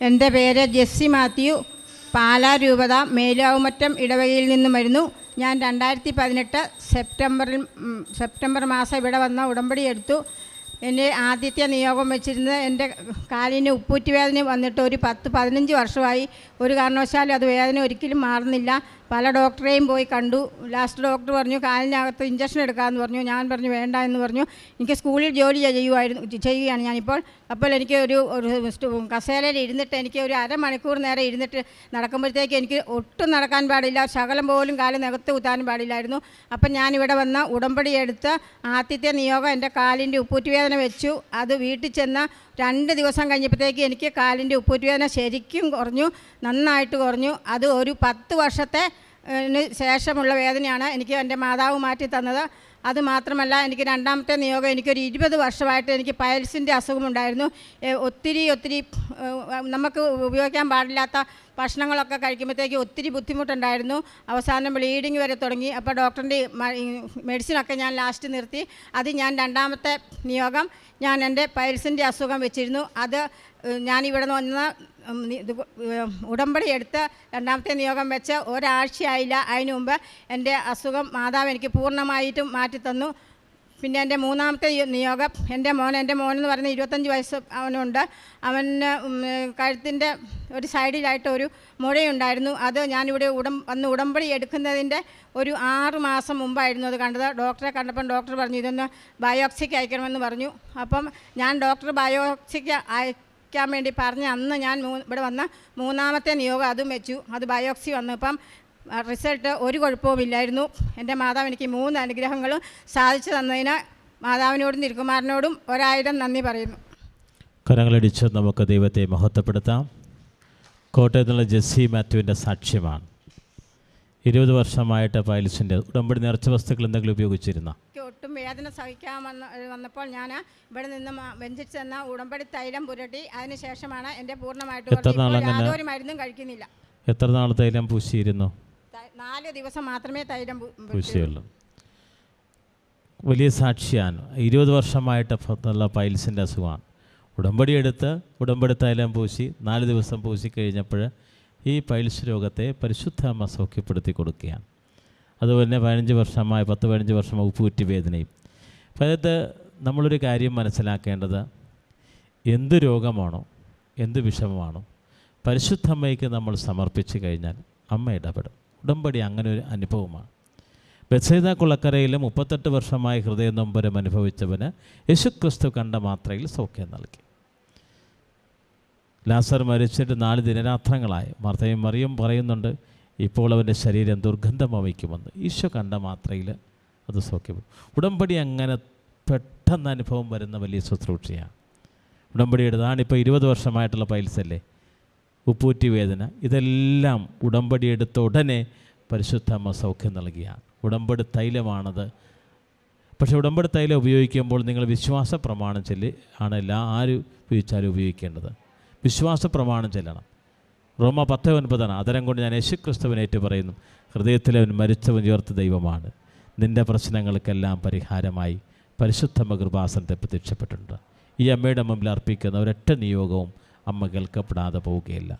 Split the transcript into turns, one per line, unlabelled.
എന്റെ പേര് ജെസ്സി മാത്യു. പാലാ രൂപത മേലാവുമറ്റം ഇടവകയിൽ നിന്നും വരുന്നു. ഞാൻ രണ്ടായിരത്തി പതിനെട്ട് സെപ്റ്റംബറിൽ സെപ്റ്റംബർ മാസം ഇവിടെ വന്ന ഉടമ്പടി എടുത്തു. എന്റെ ആദ്യത്തെ നിയോഗം വെച്ചിരുന്നത് എന്റെ കാലിന് ഉപ്പൂറ്റി വേദന വന്നിട്ട് ഒരു പത്ത് പതിനഞ്ച് വർഷമായി. ഒരു കാരണവശാലും അത് വേദന ഒരിക്കലും മാറുന്നില്ല. പല ഡോക്ടറെയും പോയി കണ്ടു. ലാസ്റ്റ് ഡോക്ടർ പറഞ്ഞു കാലിനകത്ത് ഇഞ്ചക്ഷൻ എടുക്കാമെന്ന് പറഞ്ഞു. ഞാൻ പറഞ്ഞു വേണ്ട എന്ന് പറഞ്ഞു. എനിക്ക് സ്കൂളിൽ ജോലി ചെയ്യുമായിരുന്നു ചെയ്യുകയാണ് ഞാനിപ്പോൾ. അപ്പോൾ എനിക്ക് ഒരു ഒരു കസേരയിൽ ഇരുന്നിട്ട് എനിക്ക് ഒരു അരമണിക്കൂർ നേരം ഇരുന്നിട്ട് നടക്കുമ്പോഴത്തേക്ക് എനിക്ക് ഒട്ടും നടക്കാൻ പാടില്ല. ശകലം പോലും കാൽ നികത്ത് കുത്താനും പാടില്ലായിരുന്നു. അപ്പം ഞാനിവിടെ വന്ന ഉടമ്പടി എടുത്ത് ആദ്യത്തെ നിയോഗം എന്റെ കാലിന്റെ ഉപ്പൂറ്റുവേദന വെച്ചു. അത് വീട്ടിൽ ചെന്ന് രണ്ട് ദിവസം കഴിഞ്ഞപ്പോഴത്തേക്ക് എനിക്ക് കാലിന്റെ ഉപ്പൂറ്റുവേദന ശരിക്കും കുറഞ്ഞു നന്നായിട്ട് കുറഞ്ഞു. അത് ഒരു പത്ത് വർഷത്തെ ശേഷമുള്ള വേദനയാണ് എനിക്ക് എന്റെ മാതാവ് മാറ്റി തന്നത്. അത് മാത്രമല്ല എനിക്ക് രണ്ടാമത്തെ നിയോഗം എനിക്കൊരു ഇരുപത് വർഷമായിട്ട് എനിക്ക് പയൽസിന്റെ അസുഖമുണ്ടായിരുന്നു ഒത്തിരി ഒത്തിരി നമുക്ക് ഉപയോഗിക്കാൻ പാടില്ലാത്ത ഭക്ഷണങ്ങളൊക്കെ കഴിക്കുമ്പോഴത്തേക്ക് ഒത്തിരി ബുദ്ധിമുട്ടുണ്ടായിരുന്നു. അവസാനം ബ്ലീഡിങ് വരെ തുടങ്ങി. അപ്പോൾ ഡോക്ടറിന്റെ മെഡിസിനൊക്കെ ഞാൻ ലാസ്റ്റ് നിർത്തി. അത് ഞാൻ രണ്ടാമത്തെ നിയോഗം ഞാൻ എന്റെ പയൽസിന്റെ അസുഖം വെച്ചിരുന്നു. അത് ഞാനിവിടെ നിന്ന് ഉടമ്പടി എടുത്ത് രണ്ടാമത്തെ നിയോഗം വെച്ച് ഒരാഴ്ചയായില്ല. അതിനു മുമ്പ് എന്റെ അസുഖം മാതാവ് എനിക്ക് പൂർണമായിട്ടും മാറ്റിത്തന്നു പിന്നെ എന്റെ മൂന്നാമത്തെ നിയോഗം എന്റെ മോൻ എന്റെ മോൻ എന്ന് പറയുന്നത് ഇരുപത്തഞ്ച് വയസ്സ് അവനുണ്ട്. അവന് കഴുത്തിന്റെ ഒരു സൈഡിലായിട്ട് ഒരു മുഴയുണ്ടായിരുന്നു. അത് ഞാനിവിടെ ഉടം വന്ന് ഉടമ്പടി എടുക്കുന്നതിന്റെ ഒരു ആറ് മാസം മുമ്പായിരുന്നു അത് കണ്ടത്. ഡോക്ടറെ കണ്ടപ്പം ഡോക്ടർ പറഞ്ഞു ഇതൊന്ന് ബയോപ്സിക്ക് അയക്കണമെന്ന് പറഞ്ഞു. അപ്പം ഞാൻ ഡോക്ടർ ബയോപ്സിക്ക് അയക്കാൻ വേണ്ടി പറഞ്ഞ് അന്ന് ഞാൻ മൂ ഇവിടെ വന്ന മൂന്നാമത്തെ നിയോഗം അതും വെച്ചു. അത് ബയോക്സി വന്നു. ഇപ്പം റിസൾട്ട് ഒരു കുഴപ്പവുമില്ലായിരുന്നു എന്റെ മാതാവ് എനിക്ക് മൂന്ന് അനുഗ്രഹങ്ങളും സാധിച്ചു തന്നതിന് മാതാവിനോടും തിരുക്കുമാരനോടും ഒരായിരം നന്ദി പറയുന്നു.
കരങ്ങളടിച്ച് നമുക്ക് ദൈവത്തെ മഹത്വപ്പെടുത്താം. കോട്ടയത്ത് നിന്നുള്ള ജെസ്സി മാത്യുവിന്റെ സാക്ഷ്യമാണ്. ഇരുപത് വർഷമായിട്ട് പൈൽസിന്റെ ഉടമ്പടി നിറച്ച വസ്തുക്കൾ എന്തെങ്കിലും ഉപയോഗിച്ചിരുന്ന?
ഒട്ടും വേദന സഹിക്കാൻ വന്ന വന്നപ്പോൾ ഞാൻ ഇവിടെ നിന്ന് വെഞ്ചിച്ച് തന്ന ഉടമ്പടി തൈലം പുരട്ടി. അതിനുശേഷമാണ് എന്റെ
പൂർണമായിട്ട്?
യാതൊരു മരുന്നും കഴിക്കുന്നില്ല.
എത്ര നാൾ തൈലം പൂശിയിരുന്നു?
നാല് ദിവസം മാത്രമേ തൈലം
പൂശിയുള്ളൂ. വലിയ സാക്ഷിയാണ് ഇരുപത് വർഷമായിട്ട് ഉള്ള പൈൽസിന്റെ അസുഖമാണ്. ഉടമ്പടി എടുത്ത് ഉടമ്പടി തൈലം പൂശി നാല് ദിവസം പൂശി കഴിഞ്ഞപ്പോൾ ഈ പൈൽസ് രോഗത്തെ പരിശുദ്ധ അമ്മ സൗഖ്യപ്പെടുത്തി കൊടുക്കുകയാണ്. അതുപോലെ തന്നെ പതിനഞ്ച് വർഷമായി പത്ത് പതിനഞ്ച് വർഷമായി കുറ്റി വേദനയും. അപ്പം അതിനകത്ത് നമ്മളൊരു കാര്യം മനസ്സിലാക്കേണ്ടത് എന്ത് രോഗമാണോ എന്ത് വിഷമമാണോ പരിശുദ്ധമ്മയ്ക്ക് നമ്മൾ സമർപ്പിച്ച് കഴിഞ്ഞാൽ അമ്മ ഇടപെടും. ഉടമ്പടി അങ്ങനെ ഒരു അനുഭവമാണ്. ബത്സൈദ കുളക്കരയിൽ മുപ്പത്തെട്ട് വർഷമായി ഹൃദയ നൊമ്പരം അനുഭവിച്ചവന് യേശുക്രിസ്തു കണ്ട മാത്രയിൽ സൗഖ്യം നൽകി. ലാസർ മരിച്ചിട്ട് നാല് ദിനരാത്രങ്ങളായി. മർത്തയും മറിയും പറയുന്നുണ്ട് ഇപ്പോൾ അവന്റെ ശരീരം ദുർഗന്ധം വമിക്കുമെന്ന് ഈശോ കണ്ട മാത്രയിൽ അത് സൗഖ്യപ്പെടും ഉടമ്പടി അങ്ങനെ പെട്ടെന്ന് അനുഭവം വരുന്ന വലിയ ശുശ്രൂഷയാണ്. ഉടമ്പടി എടുത്താണിപ്പോൾ ഇരുപത് വർഷമായിട്ടുള്ള പൈൽസല്ലേ? ഉപ്പൂറ്റി വേദന. ഇതെല്ലാം ഉടമ്പടി എടുത്ത ഉടനെ പരിശുദ്ധമ്മ സൗഖ്യം നൽകിയാണ്. ഉടമ്പടി തൈലമാണത്. പക്ഷേ ഉടമ്പടി തൈലം ഉപയോഗിക്കുമ്പോൾ നിങ്ങൾ വിശ്വാസ പ്രമാണം ചൊല്ലി ആണ് എല്ലാ ആര് ഉപയോഗിച്ചാലും ഉപയോഗിക്കേണ്ടത്. വിശ്വാസ പ്രമാണം ചെല്ലണം. റോമ പത്ത് ഒൻപതാണ്. അതരം കൊണ്ട് ഞാൻ യേശുക്രിസ്തുവിനേറ്റ് പറയുന്നു ഹൃദയത്തിലവൻ മരിച്ചവൻ ഉയർത്ത ദൈവമാണ്. നിന്റെ പ്രശ്നങ്ങൾക്കെല്ലാം പരിഹാരമായി പരിശുദ്ധമ്മ കൃപാസനത്തെ പ്രത്യക്ഷപ്പെട്ടിട്ടുണ്ട് ഈ അമ്മയുടെ മുമ്പിൽ അർപ്പിക്കുന്ന ഒരൊറ്റ നിയോഗവും അമ്മ കേൾക്കപ്പെടാതെ പോവുകയില്ല.